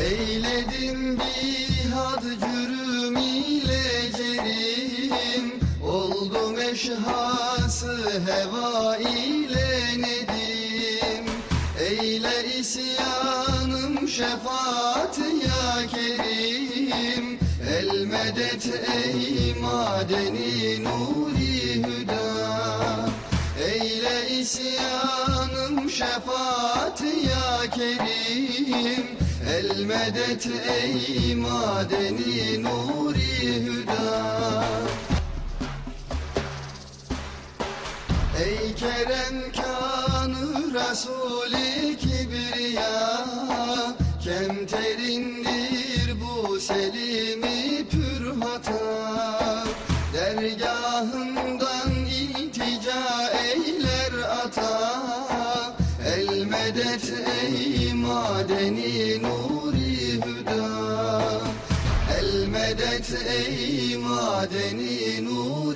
Eyledim bihad cürüm ile cerim. Oldum eşhası heva ile nedim. Eyle isyanım şefaat ya kerim. El medet ey madeni nuri hüda. Eyle isyanım şefaat ya kerim El medet ey madeni nuri hüda. Ey kerem kanı Resul-i Kibriya. Kemterindir bu selimi pür hata. Dergahından El medet ey madeni nuri hüda. El medet ey madeni nuri